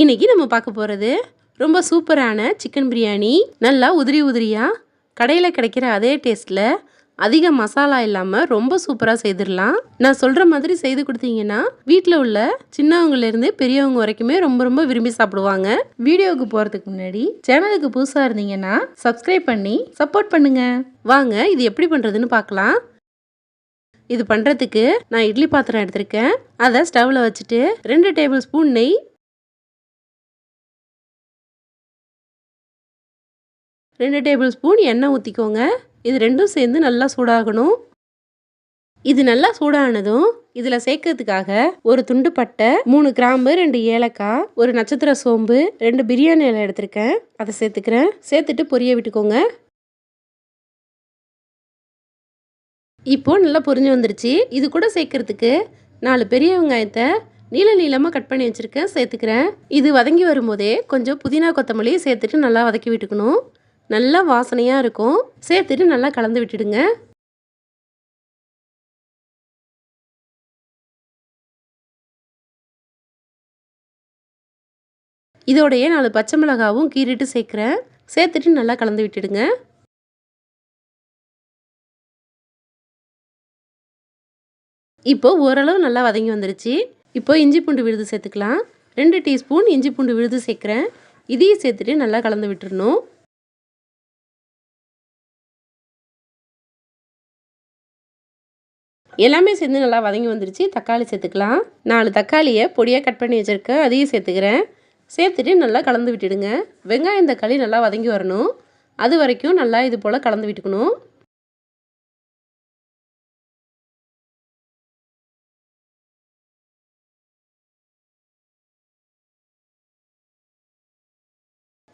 இன்னைக்கு நம்ம பார்க்க போகிறது ரொம்ப சூப்பரான சிக்கன் பிரியாணி. நல்லா உதிரி உதிரியாக கடையில் கிடைக்கிற அதே டேஸ்ட்டில் அதிக மசாலா இல்லாமல் ரொம்ப சூப்பராக செய்திடலாம். நான் சொல்கிற மாதிரி செய்து கொடுத்தீங்கன்னா வீட்டில் உள்ள சின்னவங்கலேருந்து பெரியவங்க வரைக்குமே ரொம்ப ரொம்ப விரும்பி சாப்பிடுவாங்க. வீடியோவுக்கு போகிறதுக்கு முன்னாடி சேனலுக்கு புதுசாக இருந்தீங்கன்னா சப்ஸ்கிரைப் பண்ணி சப்போர்ட் பண்ணுங்க. வாங்க இது எப்படி பண்ணுறதுன்னு பார்க்கலாம். இது பண்ணுறதுக்கு நான் இட்லி பாத்திரம் எடுத்திருக்கேன். அதை ஸ்டவ்வில் வச்சுட்டு ரெண்டு டேபிள் ஸ்பூன் நெய் ரெண்டு டேபிள் ஸ்பூன் எண்ணெய் ஊற்றிக்கோங்க இது ரெண்டும் சேர்ந்து நல்லா சூடாகணும். இது நல்லா சூடானதும் இதில் சேர்க்கறதுக்காக ஒரு துண்டு பட்டை மூணு கிராம்பு ரெண்டு ஏலக்காய் ஒரு நட்சத்திர சோம்பு ரெண்டு பிரியாணி இலை எடுத்திருக்கேன். அதை சேர்த்துக்கிறேன். சேர்த்துட்டு பொரிய விட்டுக்கோங்க. இப்போ நல்லா பொரிஞ்சு வந்துருச்சு. இது கூட சேர்க்கறதுக்கு நாலு பெரிய வெங்காயத்தை நீள நீளமாக கட் பண்ணி வச்சுருக்கேன். சேர்த்துக்கிறேன். இது வதங்கி வரும்போதே கொஞ்சம் புதினா கொத்தமல்லியை சேர்த்துட்டு நல்லா வதக்கி விட்டுக்கணும். நல்லா வாசனையாக இருக்கும். சேர்த்துட்டு நல்லா கலந்து விட்டுடுங்க. இதோடையே நாலு பச்சை மிளகாவும் கீறிட்டு சேர்க்குறேன். சேர்த்துட்டு நல்லா கலந்து விட்டுடுங்க. இப்போ ஓரளவு நல்லா வதங்கி வந்துருச்சு. இப்போ இஞ்சி பூண்டு விழுது சேர்த்துக்கலாம். ரெண்டு டீஸ்பூன் இஞ்சி பூண்டு விழுது சேர்க்குறேன். இதையும் சேர்த்துட்டு நல்லா கலந்து விட்டுறணும். எல்லாமே சேர்ந்து நல்லா வதங்கி வந்துருச்சு. தக்காளி சேர்த்துக்கலாம். நாலு தக்காளியை பொடியாக கட் பண்ணி வச்சுருக்கேன் அதையும் சேர்த்துக்கிறேன். சேர்த்துட்டு நல்லா கலந்து விட்டுடுங்க. வெங்காயம் தக்காளி நல்லா வதங்கி வரணும். அது வரைக்கும் நல்லா இது போல் கலந்து விட்டுக்கணும்.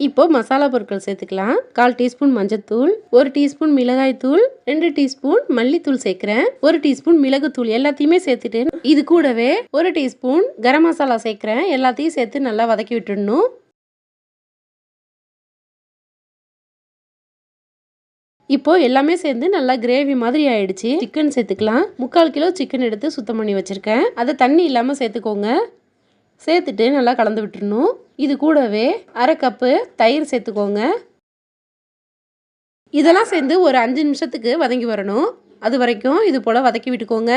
இப்போ மசாலா பொருட்கள் சேர்த்துக்கலாம். கால் டீஸ்பூன் மஞ்சத்தூள் ஒரு டீஸ்பூன் மிளகாய் தூள் ரெண்டு டீஸ்பூன் மல்லித்தூள் சேர்க்குறேன். ஒரு டீஸ்பூன் மிளகுத்தூள் எல்லாத்தையுமே சேர்த்துட்டு இது கூடவே ஒரு டீஸ்பூன் கரம் மசாலா சேர்க்குறேன். எல்லாத்தையும் சேர்த்து நல்லா வதக்கி விட்டுடணும். இப்போ எல்லாமே சேர்ந்து நல்லா கிரேவி மாதிரி ஆயிடுச்சு. சிக்கன் சேர்த்துக்கலாம். முக்கால் கிலோ சிக்கன் எடுத்து சுத்தம் பண்ணி வச்சிருக்கேன். அதை தண்ணி இல்லாமல் சேர்த்துக்கோங்க. சேர்த்துட்டு நல்லா கலந்து விட்டுறணும். இது கூடவே அரை கப்பு தயிர் சேர்த்துக்கோங்க. இதெல்லாம் சேர்ந்து ஒரு அஞ்சு நிமிஷத்துக்கு வதங்கி வரணும். அது வரைக்கும் இது போல் வதக்கி விட்டுக்கோங்க.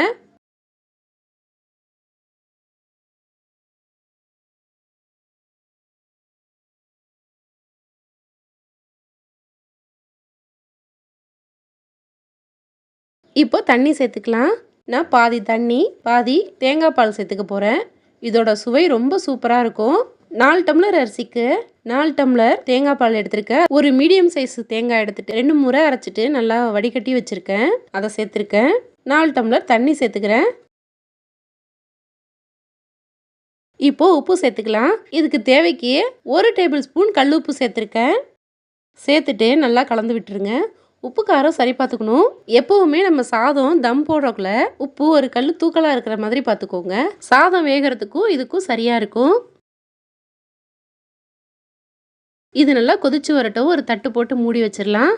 இப்போ தண்ணி சேர்த்துக்கலாம். நான் பாதி தண்ணி பாதி தேங்காய் பால் சேர்த்துக்க போகிறேன் இதோட சுவை ரொம்ப சூப்பராக இருக்கும். நாலு டம்ளர் அரிசிக்கு நாலு டம்ளர் தேங்காய் பால் எடுத்திருக்கேன். ஒரு மீடியம் சைஸ் தேங்காய் எடுத்துட்டு ரெண்டு முறை அரைச்சிட்டு நல்லா வடிகட்டி வச்சுருக்கேன். அதை சேர்த்துருக்கேன். நாலு டம்ளர் தண்ணி சேர்த்துக்கிறேன். இப்போ உப்பு சேர்த்துக்கலாம். இதுக்கு தேவைக்கு ஒரு டேபிள் ஸ்பூன் கல் உப்பு சேர்த்துருக்கேன். சேர்த்துட்டு நல்லா கலந்து விட்டுருங்க. உப்பு காரம் சரி பார்த்துக்கணும். எப்போவுமே நம்ம சாதம் தம் போடுறக்குள்ள உப்பு ஒரு கல் தூக்கலாக இருக்கிற மாதிரி பார்த்துக்கோங்க. சாதம் வேகிறதுக்கும் இதுக்கும் சரியாக இருக்கும். இது நல்லா கொதிச்சு வரட்டும். ஒரு தட்டு போட்டு மூடி வச்சிடலாம்.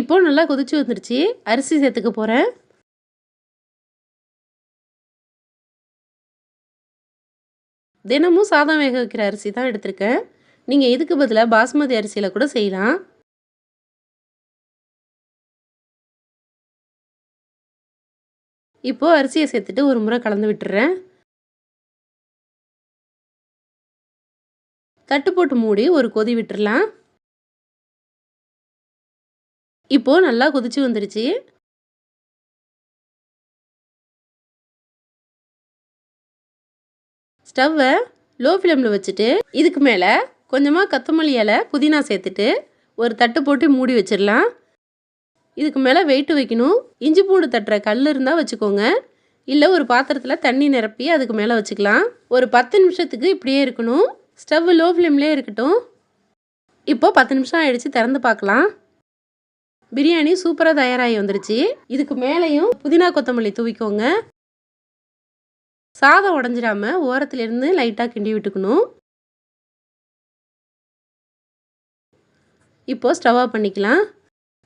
இப்போ நல்லா கொதிச்சு வந்துருச்சு. அரிசி சேர்த்துக்க போகிறேன் தினமும் சாதம் வேக வைக்கிற அரிசி தான் எடுத்திருக்கேன். நீங்கள் இதுக்கு பதிலாக பாஸ்மதி அரிசியில் கூட செய்யலாம். இப்போது அரிசியை சேர்த்துட்டு ஒரு முறை கலந்து விட்டுறேன். தட்டு போட்டு மூடி ஒரு கொதி விட்டுறலாம். இப்போது நல்லா கொதிச்சு வந்துருச்சு. ஸ்டவ்வை லோ ஃப்ளேமில் வச்சுட்டு இதுக்கு மேலே கொஞ்சமாக கொத்தமல்லி இலை புதினா சேர்த்துட்டு ஒரு தட்டு போட்டு மூடி வச்சிடலாம். இதுக்கு மேலே வெயிட்டு வைக்கணும். இஞ்சி பூண்டு தட்டுற கல் இருந்தால் வச்சுக்கோங்க. இல்லை ஒரு பாத்திரத்தில் தண்ணி நிரப்பி அதுக்கு மேலே வச்சுக்கலாம். ஒரு பத்து நிமிஷத்துக்கு இப்படியே இருக்கணும். ஸ்டவ் லோ ஃப்ளேம்லேயே இருக்கட்டும். இப்போது பத்து நிமிஷம் ஆகிடுச்சு திறந்து பார்க்கலாம். பிரியாணி சூப்பராக தயாராகி வந்துருச்சு. இதுக்கு மேலேயும் புதினா கொத்தமல்லி தூவிக்கோங்க. சாதம் உடஞ்சிடாமல் ஓரத்துலேருந்து லைட்டாக கிண்டி விட்டுக்கணும். இப்போது ஸ்டவ் பண்ணிக்கலாம்.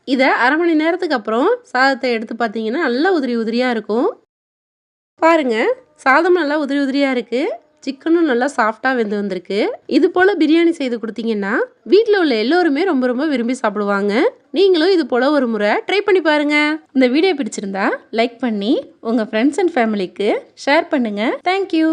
இதை அரை மணி நேரத்துக்கு அப்புறம் சாதத்தை எடுத்து பார்த்தீங்கன்னா நல்லா உதிரி உதிரியாக இருக்கும். பாருங்கள் சாதம் நல்லா உதிரி உதிரியாக இருக்குது சிக்கனும் நல்லா சாஃப்டாக வெந்து வந்திருக்கு. இது போல் பிரியாணி செய்து கொடுத்தீங்கன்னா வீட்டில் உள்ள எல்லோருமே ரொம்ப ரொம்ப விரும்பி சாப்பிடுவாங்க. நீங்களும் இது போல் ஒரு முறை ட்ரை பண்ணி பாருங்கள் இந்த வீடியோ பிடிச்சிருந்தா லைக் பண்ணி உங்கள் ஃப்ரெண்ட்ஸ் அண்ட் ஃபேமிலிக்கு ஷேர் பண்ணுங்கள் தேங்க்யூ